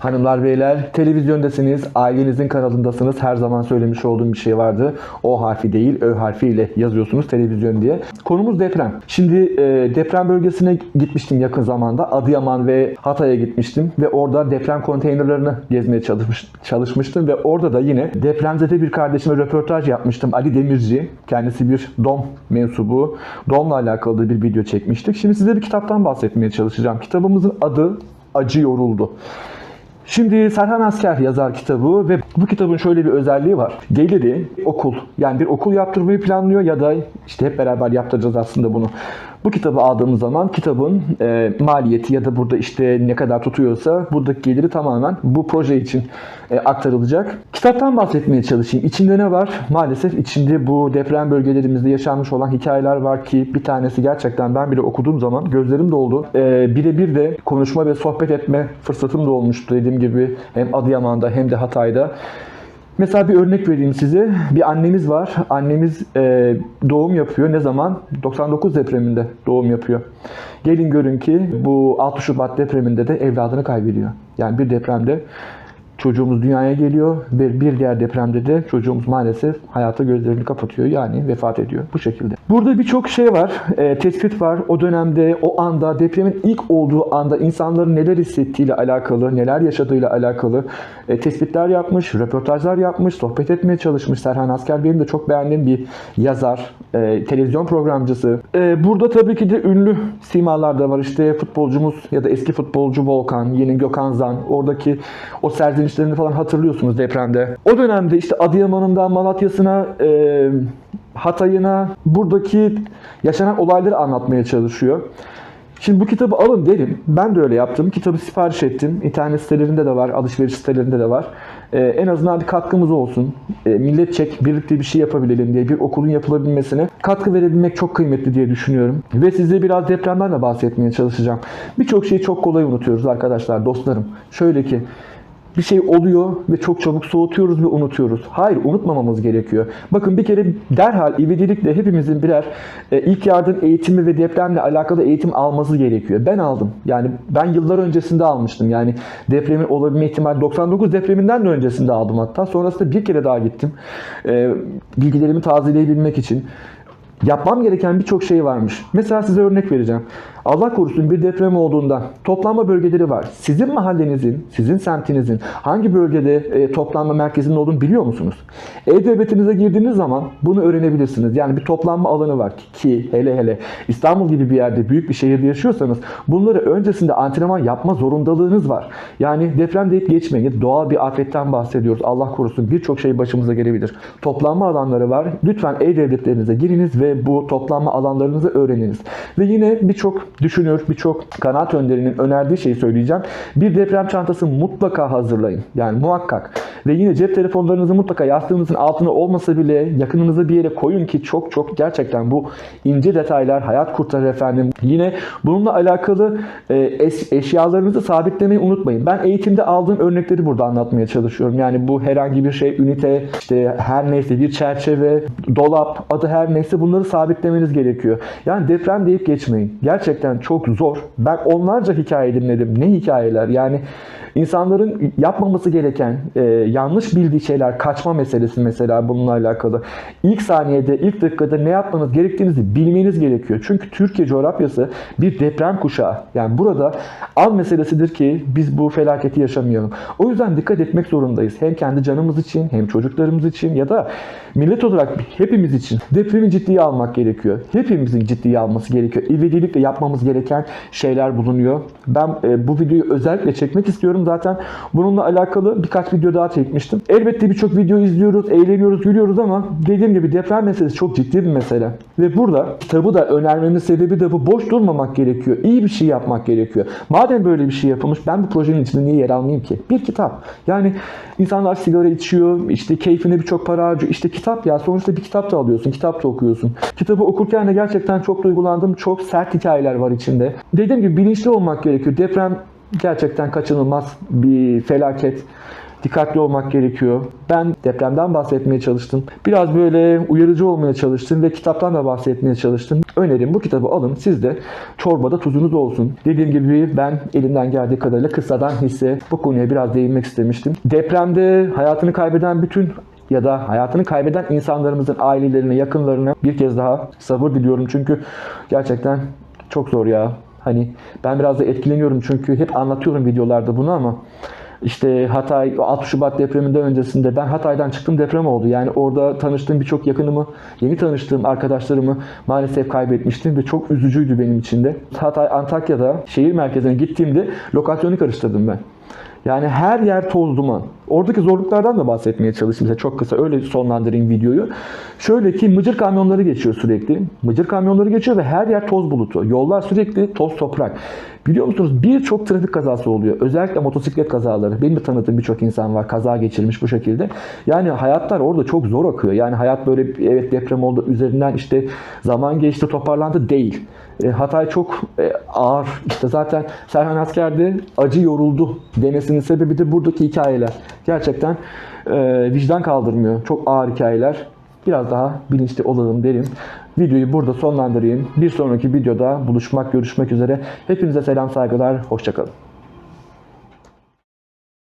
Hanımlar beyler televizyondasınız, ailenizin kanalındasınız. Her zaman söylemiş olduğum bir şey vardı. O harfi değil, Ö harfiyle yazıyorsunuz televizyon diye. Konumuz deprem. Şimdi e, deprem bölgesine gitmiştim yakın zamanda. Adıyaman ve Hatay'a gitmiştim ve orada deprem konteynerlarını gezmeye çalışmış, çalışmıştım ve orada da yine depremzede bir kardeşime röportaj yapmıştım. Ali Demirci. Kendisi bir DOM mensubu. DOM'la alakalı da bir video çekmiştik. Şimdi size bir kitaptan bahsetmeye çalışacağım. Kitabımızın adı Acı Yoruldu. Şimdi Serhan Asker yazar kitabı ve bu kitabın şöyle bir özelliği var. Geliri okul yani bir okul yaptırmayı planlıyor ya da işte hep beraber yaptıracağız aslında bunu. Bu kitabı aldığımız zaman kitabın e, maliyeti ya da burada işte ne kadar tutuyorsa buradaki geliri tamamen bu proje için e, aktarılacak. Kitaptan bahsetmeye çalışayım. İçinde ne var? Maalesef içinde bu deprem bölgelerimizde yaşanmış olan hikayeler var ki bir tanesi gerçekten ben bile okuduğum zaman gözlerim doldu. E, birebir de konuşma ve sohbet etme fırsatım da olmuştu dediğim gibi hem Adıyaman'da hem de Hatay'da. Mesela bir örnek vereyim size. Bir annemiz var. Annemiz e, doğum yapıyor. Ne zaman? 99 depreminde doğum yapıyor. Gelin görün ki bu 6 Şubat depreminde de evladını kaybediyor. Yani bir depremde çocuğumuz dünyaya geliyor ve bir diğer depremde de çocuğumuz maalesef hayata gözlerini kapatıyor yani vefat ediyor bu şekilde. Burada birçok şey var, e, tespit var. O dönemde, o anda, depremin ilk olduğu anda insanların neler hissettiğiyle alakalı, neler yaşadığıyla alakalı e, tespitler yapmış, röportajlar yapmış, sohbet etmeye çalışmış. Serhan Asker benim de çok beğendiğim bir yazar, e, televizyon programcısı. E, burada tabii ki de ünlü simalar da var. İşte futbolcumuz ya da eski futbolcu Volkan, yeni Gökhan Zan, oradaki o serzenişlerini falan hatırlıyorsunuz depremde. O dönemde işte Adıyaman'ından Malatya'sına, e, Hatay'ına buradaki yaşanan olayları anlatmaya çalışıyor. Şimdi bu kitabı alın derim. Ben de öyle yaptım. Kitabı sipariş ettim. İnternet sitelerinde de var, alışveriş sitelerinde de var. Ee, en azından bir katkımız olsun. Ee, milletçek birlikte bir şey yapabilelim diye bir okulun yapılabilmesine katkı verebilmek çok kıymetli diye düşünüyorum. Ve size biraz depremden de bahsetmeye çalışacağım. Birçok şeyi çok kolay unutuyoruz arkadaşlar, dostlarım. Şöyle ki bir şey oluyor ve çok çabuk soğutuyoruz ve unutuyoruz. Hayır unutmamamız gerekiyor. Bakın bir kere derhal ivedilikle hepimizin birer e, ilk yardım eğitimi ve depremle alakalı eğitim alması gerekiyor. Ben aldım. Yani ben yıllar öncesinde almıştım. Yani depremin olabilme ihtimali 99 depreminden de öncesinde aldım hatta. Sonrasında bir kere daha gittim. E, bilgilerimi tazeleyebilmek için. Yapmam gereken birçok şey varmış. Mesela size örnek vereceğim. Allah korusun bir deprem olduğunda toplanma bölgeleri var. Sizin mahallenizin, sizin semtinizin hangi bölgede e, toplanma merkezinin olduğunu biliyor musunuz? E-Devletinize girdiğiniz zaman bunu öğrenebilirsiniz. Yani bir toplanma alanı var ki, hele hele İstanbul gibi bir yerde, büyük bir şehirde yaşıyorsanız bunları öncesinde antrenman yapma zorundalığınız var. Yani deprem deyip geçmeyin. Doğal bir afetten bahsediyoruz. Allah korusun birçok şey başımıza gelebilir. Toplanma alanları var. Lütfen E-Devletlerinize giriniz ve bu toplanma alanlarınızı öğreniniz. Ve yine birçok düşünür, birçok kanaat önderinin önerdiği şeyi söyleyeceğim. Bir deprem çantası mutlaka hazırlayın. Yani muhakkak. Ve yine cep telefonlarınızı mutlaka yastığınızın altına olmasa bile yakınınıza bir yere koyun ki çok çok gerçekten bu ince detaylar hayat kurtarır efendim. Yine bununla alakalı eş- eşyalarınızı sabitlemeyi unutmayın. Ben eğitimde aldığım örnekleri burada anlatmaya çalışıyorum. Yani bu herhangi bir şey, ünite, işte her neyse bir çerçeve, dolap, adı her neyse bunları sabitlemeniz gerekiyor. Yani deprem deyip geçmeyin. Gerçekten çok zor. Ben onlarca hikaye dinledim. Ne hikayeler? Yani insanların yapmaması gereken e, yanlış bildiği şeyler, kaçma meselesi mesela bununla alakalı. İlk saniyede, ilk dakikada ne yapmanız gerektiğinizi bilmeniz gerekiyor. Çünkü Türkiye coğrafyası bir deprem kuşağı. Yani burada an meselesidir ki biz bu felaketi yaşamayalım. O yüzden dikkat etmek zorundayız. Hem kendi canımız için, hem çocuklarımız için ya da millet olarak hepimiz için depremi ciddiye almak gerekiyor. Hepimizin ciddiye alması gerekiyor. İvedilikle yapmamız gereken şeyler bulunuyor. Ben e, bu videoyu özellikle çekmek istiyorum zaten. Bununla alakalı birkaç video daha çekmiştim. Elbette birçok video izliyoruz, eğleniyoruz, gülüyoruz ama dediğim gibi deprem meselesi çok ciddi bir mesele. Ve burada kitabı da önermemin sebebi de bu. Boş durmamak gerekiyor. İyi bir şey yapmak gerekiyor. Madem böyle bir şey yapılmış ben bu projenin içinde niye yer almayayım ki? Bir kitap. Yani insanlar sigara içiyor, işte keyfine birçok para harcıyor. İşte kitap ya sonuçta bir kitap da alıyorsun, kitap da okuyorsun. Kitabı okurken de gerçekten çok duygulandım. Çok sert hikayeler var içinde. Dediğim gibi bilinçli olmak gerekiyor. Deprem gerçekten kaçınılmaz bir felaket. dikkatli olmak gerekiyor. Ben depremden bahsetmeye çalıştım. Biraz böyle uyarıcı olmaya çalıştım ve kitaptan da bahsetmeye çalıştım. Önerim bu kitabı alın. Siz de çorbada tuzunuz olsun. Dediğim gibi ben elimden geldiği kadarıyla kısadan hisse bu konuya biraz değinmek istemiştim. Depremde hayatını kaybeden bütün ya da hayatını kaybeden insanlarımızın ailelerine, yakınlarına bir kez daha sabır diliyorum. Çünkü gerçekten çok zor ya. Hani ben biraz da etkileniyorum çünkü hep anlatıyorum videolarda bunu ama işte Hatay 6 Şubat depreminden öncesinde ben Hatay'dan çıktım deprem oldu. Yani orada tanıştığım birçok yakınımı, yeni tanıştığım arkadaşlarımı maalesef kaybetmiştim ve çok üzücüydü benim için de. Hatay Antakya'da şehir merkezine gittiğimde lokasyonu karıştırdım ben. Yani her yer toz duman. Oradaki zorluklardan da bahsetmeye çalışayım size çok kısa öyle sonlandırayım videoyu. Şöyle ki mıcır kamyonları geçiyor sürekli. Mıcır kamyonları geçiyor ve her yer toz bulutu. Yollar sürekli toz toprak. Biliyor musunuz birçok trafik kazası oluyor. Özellikle motosiklet kazaları. Benim de tanıdığım birçok insan var kaza geçirmiş bu şekilde. Yani hayatlar orada çok zor akıyor. Yani hayat böyle evet deprem oldu üzerinden işte zaman geçti toparlandı değil. E, Hatay çok e, ağır. İşte zaten Serhan Asker'de acı yoruldu demesinin sebebi de buradaki hikayeler. Gerçekten e, vicdan kaldırmıyor. Çok ağır hikayeler. Biraz daha bilinçli olalım derim. Videoyu burada sonlandırayım. Bir sonraki videoda buluşmak, görüşmek üzere. Hepinize selam, saygılar. Hoşçakalın.